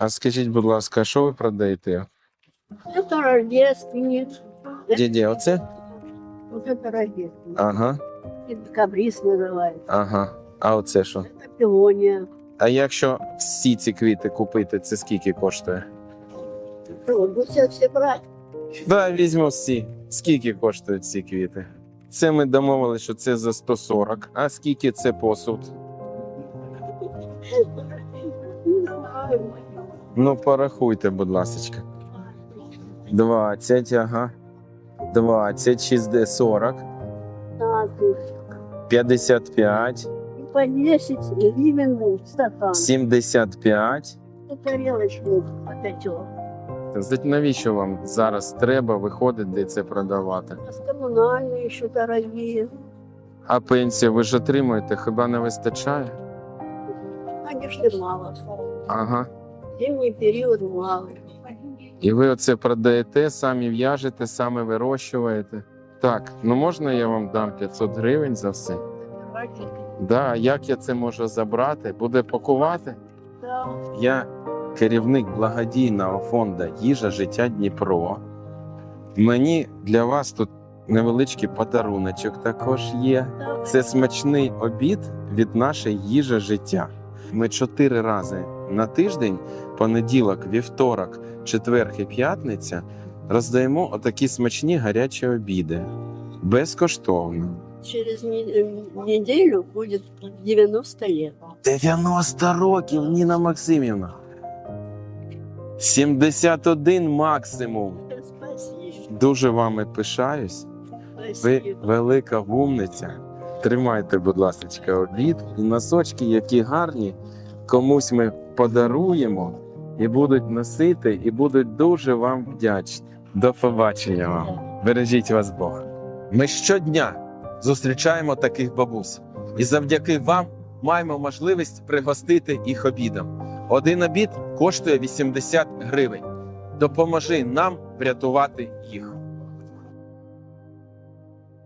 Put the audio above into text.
А скажіть, будь ласка, що ви продаєте? Это рождественник. Діді, оце? Вот это рождественник. Ага, И Кабрис называется. ага. А оце що? Это пиония. А якщо всі ці квіти купити, це скільки коштує? Буду все, все брать. Да, візьму всі. Скільки коштують ці квіти? Це ми домовилися, що це за 140. А скільки це посуд? Ну, порахуйте, будь ласка. 20, ага. 20, 60, 40, Да, тут. 55, И по 10 гривен стакан. 75. И тарелочку опять. Навіщо вам зараз треба виходити це продавати? У нас коммунальные еще дорогие. А пенсія ви ж отримуєте, хіба не вистачає? Конечно, мало. Ага. Зимний период мало. І ви оце продаєте, самі в'яжете, самі вирощуєте. Так, ну можна я вам дам 500 гривень за все? Да, як я це можу забрати? Буде пакувати? Да. Я керівник благодійного фонду Їжа життя Дніпро. Мені для вас тут невеличкий подаруночок також є. Це смачний обід від нашої їжа життя. Ми чотири рази на тиждень, понеділок, вівторок, четвер і п'ятниця, роздаємо отакі смачні гарячі обіди. Безкоштовно. Через не- неделю будет 90 лет. 90 років, Ніна Максимівна. 71 максимум. Дуже вами пишаюсь. Ви велика вумниця. Тримайте, будь ласка, обід і носочки, які гарні, комусь ми подаруємо і будуть носити, і будуть дуже вам вдячні. До побачення вам. Бережіть вас Бог. Ми щодня зустрічаємо таких бабусь, і завдяки вам маємо можливість пригостити їх обідом. Один обід коштує 80 гривень. Допоможи нам врятувати їх.